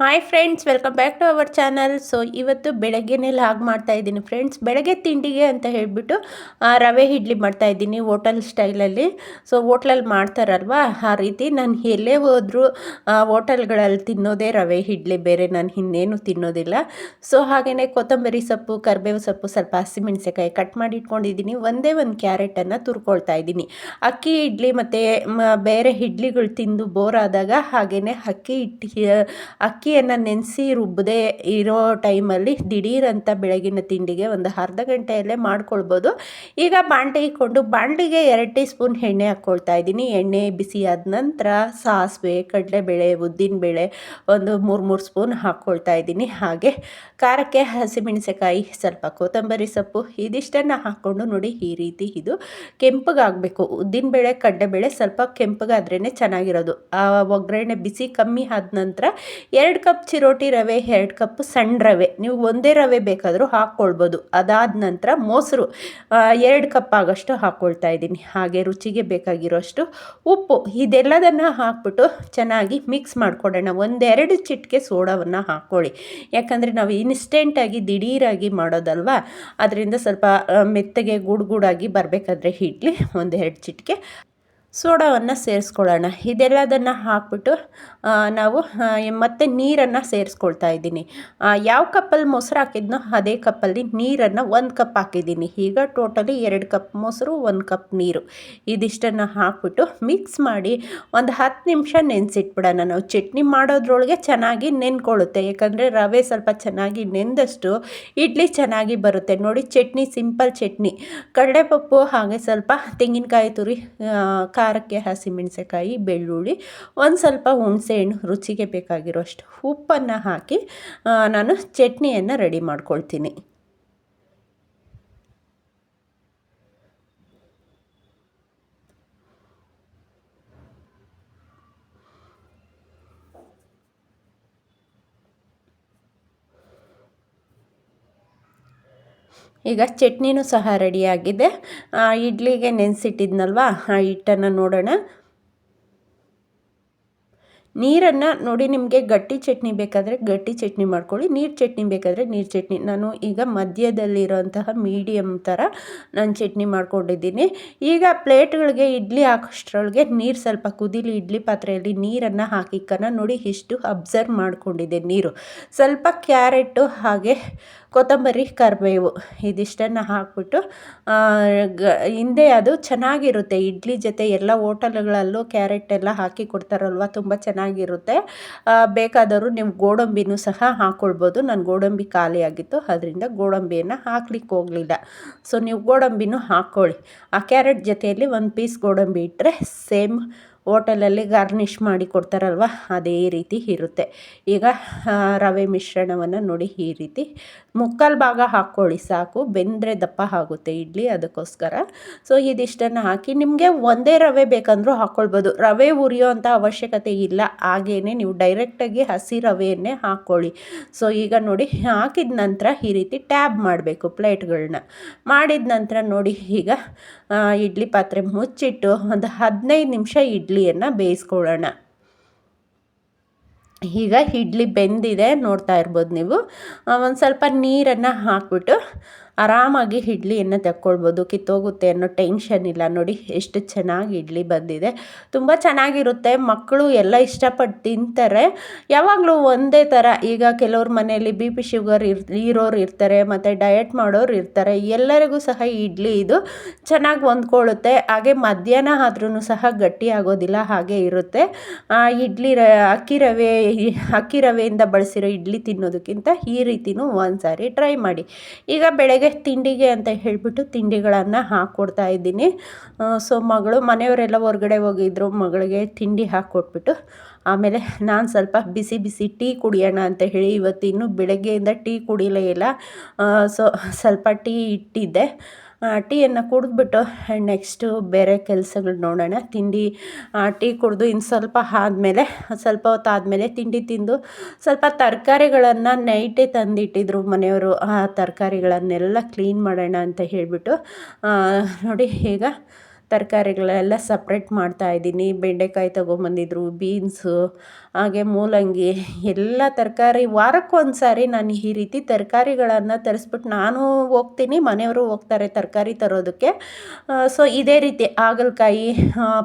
Hi friends welcome back to our channel so ಇವತ್ತು ಬೆಳಗ್ಗೆನೇ log ಮಾಡ್ತಾ ಇದ್ದೀನಿ ಫ್ರೆಂಡ್ಸ್ ಬೆಳಗ್ಗೆ ತಿಂಡಿಗೆ ಅಂತ ಹೇಳಿಬಿಟ್ಟು ರವೆ ಇಡ್ಲಿ ಮಾಡ್ತಾ ಇದ್ದೀನಿ ಹೋಟೆಲ್ ಸ್ಟೈಲಲ್ಲಿ ಸೊ ಹೋಟ್ಲಲ್ಲಿ ಮಾಡ್ತಾರಲ್ವ? ಆ ರೀತಿ ನಾನು ಎಲ್ಲೇ ಹೋದರೂ ಹೋಟೆಲ್ಗಳಲ್ಲಿ ತಿನ್ನೋದೇ ರವೆ ಇಡ್ಲಿ. ಬೇರೆ ನಾನು ಇನ್ನೇನು ತಿನ್ನೋದಿಲ್ಲ. ಸೊ ಹಾಗೆಯೇ ಕೊತ್ತಂಬರಿ ಸೊಪ್ಪು, ಕರಿಬೇವು ಸೊಪ್ಪು ಸ್ವಲ್ಪ ಹಸಿಮೆಣಸೆಕಾಯಿ ಕಟ್ ಮಾಡಿ ಇಟ್ಕೊಂಡಿದ್ದೀನಿ. ಒಂದೇ ಒಂದು ಕ್ಯಾರೆಟನ್ನು ತುರ್ಕೊಳ್ತಾ ಇದ್ದೀನಿ. ಅಕ್ಕಿ ಇಡ್ಲಿ ಮತ್ತು ಬೇರೆ ಇಡ್ಲಿಗಳು ತಿಂದು ಬೋರ್ ಆದಾಗ ಹಾಗೆಯೇ ಅಕ್ಕಿ ಇಟ್ಟು, ಅಕ್ಕಿ ಅಕ್ಕಿಯನ್ನು ನೆನೆಸಿ ರುಬ್ಬದೇ ಇರೋ ಟೈಮಲ್ಲಿ ದಿಢೀರಂತ ಬೆಳಗಿನ ತಿಂಡಿಗೆ ಒಂದು ಅರ್ಧ ಗಂಟೆಯಲ್ಲೇ ಮಾಡ್ಕೊಳ್ಬೋದು. ಈಗ ಬಾಂಡೆ ಇಕ್ಕೊಂಡು ಬಾಂಡಿಗೆ ಎರಡು ಟೀ ಸ್ಪೂನ್ ಎಣ್ಣೆ ಹಾಕ್ಕೊಳ್ತಾ ಇದ್ದೀನಿ. ಎಣ್ಣೆ ಬಿಸಿ ಆದ ನಂತರ ಸಾಸಿವೆ, ಕಡಲೆಬೇಳೆ, ಉದ್ದಿನಬೇಳೆ ಒಂದು ಮೂರು ಮೂರು ಸ್ಪೂನ್ ಹಾಕ್ಕೊಳ್ತಾ ಇದ್ದೀನಿ. ಹಾಗೆ ಖಾರಕ್ಕೆ ಹಸಿಮೆಣಸೆಕಾಯಿ ಸ್ವಲ್ಪ ಕೊತ್ತಂಬರಿ ಸೊಪ್ಪು, ಇದಿಷ್ಟನ್ನು ಹಾಕ್ಕೊಂಡು ನೋಡಿ ಈ ರೀತಿ ಇದು ಕೆಂಪಗಾಗಬೇಕು. ಉದ್ದಿನಬೇಳೆ, ಕಡಲೆಬೇಳೆ ಸ್ವಲ್ಪ ಕೆಂಪಗಾದ್ರೇ ಚೆನ್ನಾಗಿರೋದು. ಆ ಒಗ್ಗರಣೆ ಬಿಸಿ ಕಮ್ಮಿ ಆದ ನಂತರ ಎರಡು ಎರಡು ಕಪ್ ಚಿರೋಟಿ ರವೆ, ಎರಡು ಕಪ್ ಸಣ್ಣ ರವೆ. ನೀವು ಒಂದೇ ರವೆ ಬೇಕಾದರೂ ಹಾಕ್ಕೊಳ್ಬೋದು. ಅದಾದ ನಂತರ ಮೊಸರು ಎರಡು ಕಪ್ ಆಗೋಷ್ಟು ಹಾಕ್ಕೊಳ್ತಾ ಇದ್ದೀನಿ. ಹಾಗೆ ರುಚಿಗೆ ಬೇಕಾಗಿರೋಷ್ಟು ಉಪ್ಪು. ಇದೆಲ್ಲದನ್ನು ಹಾಕ್ಬಿಟ್ಟು ಚೆನ್ನಾಗಿ ಮಿಕ್ಸ್ ಮಾಡಿಕೊಡೋಣ. ಒಂದೆರಡು ಚಿಟಿಕೆ ಸೋಡಾವನ್ನು ಹಾಕ್ಕೊಳ್ಳಿ. ಯಾಕಂದರೆ ನಾವು ಇನ್ಸ್ಟೆಂಟಾಗಿ ದಿಢೀರಾಗಿ ಮಾಡೋದಲ್ವಾ? ಅದರಿಂದ ಸ್ವಲ್ಪ ಮೆತ್ತಗೆ ಗೂಡಾಗಿ ಬರಬೇಕಾದ್ರೆ ಇಡ್ಲಿ ಒಂದೆರಡು ಚಿಟಿಕೆ. ಸೋಡಾವನ್ನು ಸೇರಿಸ್ಕೊಳ್ಳೋಣ. ಇದೆಲ್ಲದನ್ನು ಹಾಕ್ಬಿಟ್ಟು ನಾವು ಮತ್ತು ನೀರನ್ನು ಸೇರಿಸ್ಕೊಳ್ತಾ ಇದ್ದೀನಿ. ಯಾವ ಕಪ್ಪಲ್ಲಿ ಮೊಸರು ಹಾಕಿದ್ನೋ ಅದೇ ಕಪ್ಪಲ್ಲಿ ನೀರನ್ನು ಒಂದು ಕಪ್ ಹಾಕಿದ್ದೀನಿ. ಈಗ ಟೋಟಲಿ ಎರಡು ಕಪ್ ಮೊಸರು, ಒಂದು ಕಪ್ ನೀರು. ಇದಿಷ್ಟನ್ನು ಹಾಕ್ಬಿಟ್ಟು ಮಿಕ್ಸ್ ಮಾಡಿ ಒಂದು ಹತ್ತು ನಿಮಿಷ ನೆನೆಸಿಟ್ಬಿಡೋಣ. ನಾವು ಚಟ್ನಿ ಮಾಡೋದ್ರೊಳಗೆ ಚೆನ್ನಾಗಿ ನೆನ್ಕೊಳ್ಳುತ್ತೆ. ಯಾಕಂದರೆ ರವೆ ಸ್ವಲ್ಪ ಚೆನ್ನಾಗಿ ನೆಂದಷ್ಟು ಇಡ್ಲಿ ಚೆನ್ನಾಗಿ ಬರುತ್ತೆ. ನೋಡಿ, ಚಟ್ನಿ, ಸಿಂಪಲ್ ಚಟ್ನಿ. ಕಡಲೆಪಪ್ಪು ಹಾಗೆ ಸ್ವಲ್ಪ ತೆಂಗಿನಕಾಯಿ ತುರಿ ಖಾರಕ್ಕೆ ಹಸಿಮೆಣಸೆಕಾಯಿ ಬೆಳ್ಳುಳ್ಳಿ ಒಂದು ಸ್ವಲ್ಪ ಹುಣಸೆಹಣ್ಣು ರುಚಿಗೆ ಬೇಕಾಗಿರೋಷ್ಟು ಉಪ್ಪನ್ನು ಹಾಕಿ ನಾನು ಚಟ್ನಿಯನ್ನು ರೆಡಿ ಮಾಡ್ಕೊಳ್ತೀನಿ. ಈಗ ಚಟ್ನಿನೂ ಸಹ ರೆಡಿಯಾಗಿದೆ. ಇಡ್ಲಿಗೆ ನೆನೆಸಿಟ್ಟಿದ್ನಲ್ವ? ಆ, ಹಿಟ್ಟನ್ನು ನೋಡೋಣ. ನೀರನ್ನು ನೋಡಿ ನಿಮಗೆ ಗಟ್ಟಿ ಚಟ್ನಿ ಬೇಕಾದರೆ ಗಟ್ಟಿ ಚಟ್ನಿ ಮಾಡ್ಕೊಳ್ಳಿ, ನೀರು ಚಟ್ನಿ ಬೇಕಾದರೆ ನೀರು ಚಟ್ನಿ. ನಾನು ಈಗ ಮಧ್ಯದಲ್ಲಿರೋಂತಹ ಮೀಡಿಯಮ್ ಥರ ನಾನು ಚಟ್ನಿ ಮಾಡ್ಕೊಂಡಿದ್ದೀನಿ. ಈಗ ಪ್ಲೇಟ್ಗಳಿಗೆ ಇಡ್ಲಿ ಹಾಕೋಷ್ಟ್ರೊಳಗೆ ನೀರು ಸ್ವಲ್ಪ ಕುದಿಲಿ ಇಡ್ಲಿ ಪಾತ್ರೆಯಲ್ಲಿ ನೀರನ್ನು ಹಾಕಿಕ್ಕನ ನೋಡಿ ಇಷ್ಟು ಅಬ್ಸರ್ವ್ ಮಾಡಿಕೊಂಡಿದ್ದೆ ನೀರು. ಸ್ವಲ್ಪ ಕ್ಯಾರೆಟು ಹಾಗೆ ಕೊತ್ತಂಬರಿ, ಕರಿಬೇವು ಇದಿಷ್ಟನ್ನು ಹಾಕ್ಬಿಟ್ಟು ಹಿಂದೆ ಅದು ಚೆನ್ನಾಗಿರುತ್ತೆ. ಇಡ್ಲಿ ಜೊತೆ ಎಲ್ಲ ಹೋಟೆಲ್ಗಳಲ್ಲೂ ಕ್ಯಾರೆಟ್ ಎಲ್ಲ ಹಾಕಿ ಕೊಡ್ತಾರಲ್ವ, ತುಂಬ ಚೆನ್ನಾಗಿರುತ್ತೆ. ಬೇಕಾದವರು ನೀವು ಗೋಡಂಬಿನೂ ಸಹ ಹಾಕ್ಕೊಳ್ಬೋದು ನಾನು ಗೋಡಂಬಿ ಖಾಲಿಯಾಗಿತ್ತು ಅದರಿಂದ ಗೋಡಂಬಿಯನ್ನು ಹಾಕ್ಲಿಕ್ಕೆ ಹೋಗಲಿಲ್ಲ. ಸೊ ನೀವು ಗೋಡಂಬಿನೂ ಹಾಕ್ಕೊಳ್ಳಿ. ಆ ಕ್ಯಾರೆಟ್ ಜೊತೆಯಲ್ಲಿ ಒಂದು ಪೀಸ್ ಗೋಡಂಬಿ ಇಟ್ಟರೆ ಸೇಮ್ ಹೋಟೆಲಲ್ಲಿ ಗಾರ್ನಿಷ್ ಮಾಡಿ ಕೊಡ್ತಾರಲ್ವ, ಅದೇ ರೀತಿ ಇರುತ್ತೆ. ಈಗ ರವೆ ಮಿಶ್ರಣವನ್ನು ನೋಡಿ ಈ ರೀತಿ. ಮುಕ್ಕಾಲು ಭಾಗ ಹಾಕ್ಕೊಳ್ಳಿ ಸಾಕು, ಬೆಂದರೆ ದಪ್ಪ ಆಗುತ್ತೆ ಇಡ್ಲಿ ಅದಕ್ಕೋಸ್ಕರ. ಸೊ ಇದಿಷ್ಟನ್ನು ಹಾಕಿ, ನಿಮಗೆ ಒಂದೇ ರವೆ ಬೇಕಂದ್ರೂ ಹಾಕ್ಕೊಳ್ಬೋದು. ರವೆ ಉರಿಯೋ ಅಂಥ ಅವಶ್ಯಕತೆ ಇಲ್ಲ ಹಾಗೇ ನೀವು ಡೈರೆಕ್ಟಾಗಿ ಹಸಿ ರವೆಯನ್ನೇ ಹಾಕ್ಕೊಳ್ಳಿ. ಸೊ ಈಗ ನೋಡಿ, ಹಾಕಿದ ನಂತರ ಈ ರೀತಿ ಟ್ಯಾಬ್ ಮಾಡಬೇಕು ಪ್ಲೇಟ್ಗಳನ್ನ. ಮಾಡಿದ ನಂತರ ನೋಡಿ, ಈಗ ಇಡ್ಲಿ ಪಾತ್ರೆ ಮುಚ್ಚಿಟ್ಟು ಒಂದು ಹದಿನೈದು ನಿಮಿಷ ಇಡ್ಲಿಯನ್ನು ಬೇಯಿಸ್ಕೊಳ್ಳೋಣ. ಈಗ ಇಡ್ಲಿ ಬೆಂದಿದೆ, ನೋಡ್ತಾ ಇರ್ಬೋದು ನೀವು. ಒಂದು ಸ್ವಲ್ಪ ನೀರನ್ನು ಹಾಕ್ಬಿಟ್ಟು ಆರಾಮಾಗಿ ಇಡ್ಲಿಯನ್ನು ತಕ್ಕೊಳ್ಬೋದು, ಕಿತ್ತೋಗುತ್ತೆ ಅನ್ನೋ ಟೆನ್ಷನ್ ಇಲ್ಲ. ನೋಡಿ, ಎಷ್ಟು ಚೆನ್ನಾಗಿ ಇಡ್ಲಿ ಬಂದಿದೆ. ತುಂಬ ಚೆನ್ನಾಗಿರುತ್ತೆ. ಮಕ್ಕಳು ಎಲ್ಲ ಇಷ್ಟಪಟ್ಟು ತಿಂತಾರೆ. ಯಾವಾಗಲೂ ಒಂದೇ ಥರ. ಈಗ ಕೆಲವ್ರ ಮನೆಯಲ್ಲಿ ಬಿ ಪಿ ಶುಗರ್ ಇರ್, ಇರೋರು ಇರ್ತಾರೆ, ಮತ್ತು ಡಯಟ್ ಮಾಡೋರು ಇರ್ತಾರೆ. ಎಲ್ಲರಿಗೂ ಸಹ ಇಡ್ಲಿ ಇದು ಚೆನ್ನಾಗಿ ಹೊಂದ್ಕೊಳ್ಳುತ್ತೆ. ಹಾಗೆ ಮಧ್ಯಾಹ್ನ ಆದ್ರೂ ಸಹ ಗಟ್ಟಿ ಆಗೋದಿಲ್ಲ, ಹಾಗೆ ಇರುತ್ತೆ. ಇಡ್ಲಿ ರ, ಅಕ್ಕಿ ರವೆ, ಅಕ್ಕಿ ರವೆಯಿಂದ ಬಳಸಿರೋ ಇಡ್ಲಿ ತಿನ್ನೋದಕ್ಕಿಂತ ಈ ರೀತಿನೂ ಒಂದು ಸಾರಿ ಟ್ರೈ ಮಾಡಿ. ಈಗ ಬೆಳಗ್ಗೆ ತಿಂಡಿಗೆ ಅಂತ ಹೇಳಿಬಿಟ್ಟು ತಿಂಡಿಗಳನ್ನು ಹಾಕ್ಕೊಡ್ತಾ ಇದ್ದೀನಿ. ಸೊ ಮಗಳು, ಮನೆಯವರೆಲ್ಲ ಹೊರಗಡೆ ಹೋಗಿದ್ರು, ಮಗಳಿಗೆ ತಿಂಡಿ ಹಾಕ್ಕೊಟ್ಬಿಟ್ಟು ಆಮೇಲೆ ನಾನು ಸ್ವಲ್ಪ ಬಿಸಿ ಬಿಸಿ ಟೀ ಕುಡಿಯೋಣ ಅಂತ ಹೇಳಿ ಇವತ್ತಿನ್ನು ಬೆಳಗ್ಗೆಯಿಂದ ಟೀ ಕುಡಿಲೇ ಇಲ್ಲ. ಸೊ ಸ್ವಲ್ಪ ಟೀ ಇಟ್ಟಿದ್ದೆ. ಟೀಯನ್ನು ಕುಡಿದ್ಬಿಟ್ಟು ನೆಕ್ಸ್ಟು ಬೇರೆ ಕೆಲಸಗಳು ನೋಡೋಣ. ತಿಂಡಿ ಟೀ ಕುಡಿದು ಇನ್ನು ಸ್ವಲ್ಪ ಆದಮೇಲೆ, ಸ್ವಲ್ಪ ಹೊತ್ತು ಆದಮೇಲೆ ತಿಂಡಿ ತಿಂದು ಸ್ವಲ್ಪ ತರಕಾರಿಗಳನ್ನು ನೈಟೇ ತಂದಿಟ್ಟಿದ್ರು ಮನೆಯವರು. ಆ ತರಕಾರಿಗಳನ್ನೆಲ್ಲ ಕ್ಲೀನ್ ಮಾಡೋಣ ಅಂತ ಹೇಳಿಬಿಟ್ಟು ನೋಡಿ ಈಗ ತರಕಾರಿಗಳೆಲ್ಲ ಸಪ್ರೇಟ್ ಮಾಡ್ತಾ ಇದ್ದೀನಿ. ಬೆಂಡೆಕಾಯಿ ತೊಗೊಂಬಂದಿದ್ರು ಬೀನ್ಸು ಹಾಗೆ ಮೂಲಂಗಿ, ಎಲ್ಲ ತರಕಾರಿ. ವಾರಕ್ಕೊಂದು ಸಾರಿ ನಾನು ಈ ರೀತಿ ತರಕಾರಿಗಳನ್ನು ತರಿಸ್ಬಿಟ್ಟು ನಾನು ಹೋಗ್ತೀನಿ, ಮನೆಯವರು ಹೋಗ್ತಾರೆ ತರಕಾರಿ ತರೋದಕ್ಕೆ. ಸೊ ಇದೇ ರೀತಿ ಹಾಗಲಕಾಯಿ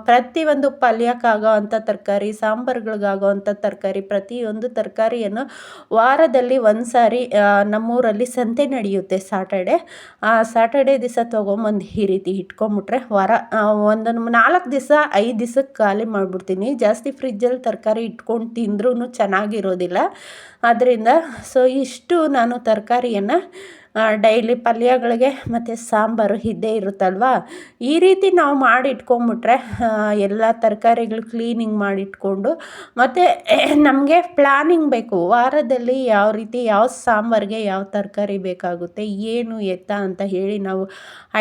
ಪ್ರತಿಯೊಂದು ಪಲ್ಯಕ್ಕಾಗೋ ಅಂಥ ತರಕಾರಿ ಸಾಂಬಾರುಗಳಿಗಾಗೋ ಅಂಥ ತರಕಾರಿ, ಪ್ರತಿಯೊಂದು ತರಕಾರಿಯನ್ನು ವಾರದಲ್ಲಿ ಒಂದು ಸಾರಿ ನಮ್ಮೂರಲ್ಲಿ ಸಂತೆ ನಡೆಯುತ್ತೆ ಸಾಟರ್ಡೆ ಆ ಸಾಟರ್ಡೆ ದಿವಸ ತೊಗೊಂಬಂದು ಈ ರೀತಿ ಇಟ್ಕೊಂಬಿಟ್ರೆ ವಾರ ಒಂದೊಂದು ನಾಲ್ಕು ದಿವಸ, ಐದು ದಿವಸಕ್ಕೆ ಖಾಲಿ ಮಾಡಿಬಿಡ್ತೀನಿ. ಜಾಸ್ತಿ ಫ್ರಿಜ್ಜಲ್ಲಿ ತರಕಾರಿ ಇಟ್ಕೊಂಡು ತಿಂದ್ರೂ ಚೆನ್ನಾಗಿರೋದಿಲ್ಲ. ಆದ್ದರಿಂದ ಸೊ ಇಷ್ಟು ನಾನು ತರಕಾರಿಯನ್ನು ಡೈಲಿ ಪಲ್ಯಗಳಿಗೆ ಮತ್ತು ಸಾಂಬಾರು ಇದ್ದೇ ಇರುತ್ತಲ್ವ? ಈ ರೀತಿ ನಾವು ಮಾಡಿ ಇಟ್ಕೊಂಬಿಟ್ರೆ ಎಲ್ಲ ತರಕಾರಿಗಳು ಕ್ಲೀನಿಂಗ್ ಮಾಡಿಟ್ಕೊಂಡು, ಮತ್ತು ನಮಗೆ ಪ್ಲ್ಯಾನಿಂಗ್ ಬೇಕು. ವಾರದಲ್ಲಿ ಯಾವ ರೀತಿ ಯಾವ ಸಾಂಬಾರಿಗೆ ಯಾವ ತರಕಾರಿ ಬೇಕಾಗುತ್ತೆ, ಏನು ಎತ್ತ ಅಂತ ಹೇಳಿ ನಾವು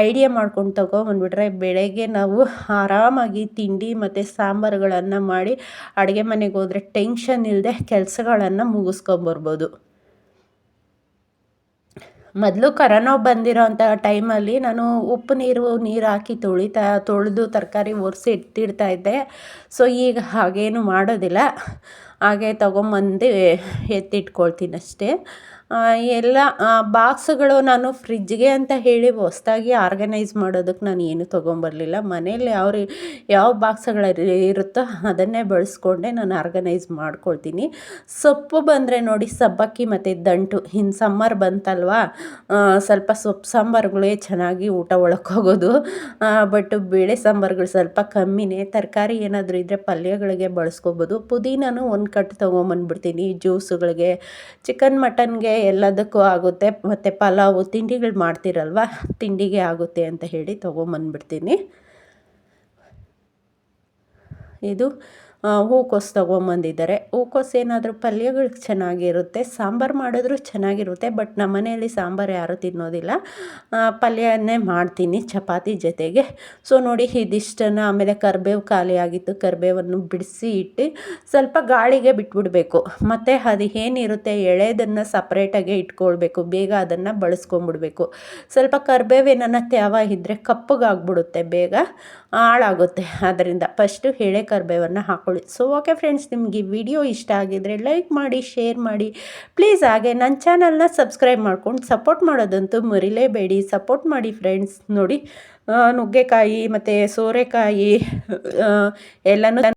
ಐಡಿಯಾ ಮಾಡ್ಕೊಂಡು ತೊಗೊಬಂದ್ಬಿಟ್ರೆ, ಬೆಳಗ್ಗೆ ನಾವು ಆರಾಮಾಗಿ ತಿಂಡಿ ಮತ್ತು ಸಾಂಬಾರುಗಳನ್ನು ಮಾಡಿ, ಅಡುಗೆ ಮನೆಗೆ ಹೋದರೆ ಟೆನ್ಷನ್ ಇಲ್ಲದೆ ಕೆಲಸಗಳನ್ನು ಮುಗಿಸ್ಕೊಂಬರ್ಬೋದು. ಮೊದಲು ಕರೋನಾ ಬಂದಿರೋ ಅಂಥ ಟೈಮಲ್ಲಿ ನಾನು ಉಪ್ಪು ನೀರು ನೀರು ಹಾಕಿ ತೊಳಿತಾ, ತೊಳೆದು ತರಕಾರಿ ಒರೆಸಿ ಇದ್ದೆ. ಸೊ ಈಗ ಹಾಗೇನು ಮಾಡೋದಿಲ್ಲ. ಹಾಗೆ ತೊಗೊಂಬಂದು ಎತ್ತಿಟ್ಕೊಳ್ತೀನಿ ಅಷ್ಟೇ ಎಲ್ಲ ಬಾಕ್ಸ್ಗಳು ನಾನು ಫ್ರಿಜ್ಗೆ ಅಂತ ಹೇಳಿ ಹೊಸ್ದಾಗಿ ಆರ್ಗನೈಸ್ ಮಾಡೋದಕ್ಕೆ ನಾನು ಏನು ತೊಗೊಂಬರಲಿಲ್ಲ. ಮನೆಯಲ್ಲಿ ಯಾವ ಯಾವ ಬಾಕ್ಸ್ಗಳಲ್ಲಿ ಇರುತ್ತೋ ಅದನ್ನೇ ಬಳಸ್ಕೊಂಡೆ ನಾನು ಆರ್ಗನೈಸ್ ಮಾಡ್ಕೊಳ್ತೀನಿ. ಸೊಪ್ಪು ಬಂದರೆ ನೋಡಿ, ಸಬ್ಬಕ್ಕಿ ಮತ್ತು ದಂಟು. ಇನ್ನು ಸಮ್ಮರ್ ಬಂತಲ್ವಾ? ಸ್ವಲ್ಪ ಸೊಪ್ಪು ಸಾಂಬಾರುಗಳೇ ಚೆನ್ನಾಗಿ ಊಟ ಹೋಗೋದು ಬಟ್ ಬೇಳೆ ಸಾಂಬಾರುಗಳು ಸ್ವಲ್ಪ ಕಮ್ಮಿನೇ. ತರಕಾರಿ ಏನಾದರೂ ಇದ್ದರೆ ಪಲ್ಯಗಳಿಗೆ ಬಳಸ್ಕೊಬೋದು. ಪುದೀನೂ ಒಂದು ಕಟ್ಟು ತೊಗೊಂಬಂದ್ಬಿಡ್ತೀನಿ. ಜ್ಯೂಸುಗಳಿಗೆ ಚಿಕನ್ ಮಟನ್ಗೆ ಎಲ್ಲದಕ್ಕೂ ಆಗುತ್ತೆ. ಮತ್ತು ಪಲಾವು ತಿಂಡಿಗಳು ಮಾಡ್ತೀರಲ್ವ? ತಿಂಡಿಗೆ ಆಗುತ್ತೆ ಅಂತ ಹೇಳಿ ತೊಗೊಂಬಂದ್ಬಿಡ್ತೀನಿ. ಇದು ಹೂಕೋಸು ತೊಗೊಂಬಂದಿದ್ದಾರೆ. ಹೂಕೋಸು ಏನಾದರೂ ಪಲ್ಯಗಳು ಚೆನ್ನಾಗಿರುತ್ತೆ, ಸಾಂಬಾರು ಮಾಡಿದ್ರು ಚೆನ್ನಾಗಿರುತ್ತೆ, ಬಟ್ ನಮ್ಮ ಮನೆಯಲ್ಲಿ ಸಾಂಬಾರು ಯಾರೂ ತಿನ್ನೋದಿಲ್ಲ. ಪಲ್ಯನೇ ಮಾಡ್ತೀನಿ ಚಪಾತಿ ಜೊತೆಗೆ. ಸೊ, ನೋಡಿ, ಇದಿಷ್ಟನ್ನು ಆಮೇಲೆ ಕರಿಬೇವು ಖಾಲಿ ಆಗಿತ್ತು, ಕರಿಬೇವನ್ನು ಬಿಡಿಸಿ ಇಟ್ಟು ಸ್ವಲ್ಪ ಗಾಳಿಗೆ ಬಿಟ್ಬಿಡಬೇಕು. ಮತ್ತು ಅದು ಏನಿರುತ್ತೆ ಎಳೆದನ್ನು ಸಪ್ರೇಟಾಗೆ ಇಟ್ಕೊಳ್ಬೇಕು, ಬೇಗ ಅದನ್ನು ಬಳಸ್ಕೊಂಬಿಡ್ಬೇಕು. ಸ್ವಲ್ಪ ಕರಿಬೇವೇನ ತ್ಯಾವ ಇದ್ದರೆ ಕಪ್ಪಗಾಗ್ಬಿಡುತ್ತೆ ಬೇಗ. ಹಾಳಾಗುತ್ತೆ. ಅದರಿಂದ ಫಸ್ಟು ಎಳೆ ಕರ್ಬೇವನ್ನು ಹಾಕ್ಕೊಳ್ಳಿ ಸೊ ಓಕೆ ಫ್ರೆಂಡ್ಸ್ ನಿಮಗೆ ವಿಡಿಯೋ ಇಷ್ಟ ಆಗಿದರೆ ಲೈಕ್ ಮಾಡಿ ಶೇರ್ ಮಾಡಿ. ಪ್ಲೀಸ್ ಹಾಗೆ ನನ್ನ ಚಾನಲ್ನ ಸಬ್ಸ್ಕ್ರೈಬ್ ಮಾಡ್ಕೊಂಡು ಸಪೋರ್ಟ್ ಮಾಡೋದಂತೂ ಮರಿಲೇಬೇಡಿ. ಸಪೋರ್ಟ್ ಮಾಡಿ ಫ್ರೆಂಡ್ಸ್ ನೋಡಿ ನುಗ್ಗೆಕಾಯಿ ಮತ್ತು ಸೋರೆಕಾಯಿ ಎಲ್ಲನೂ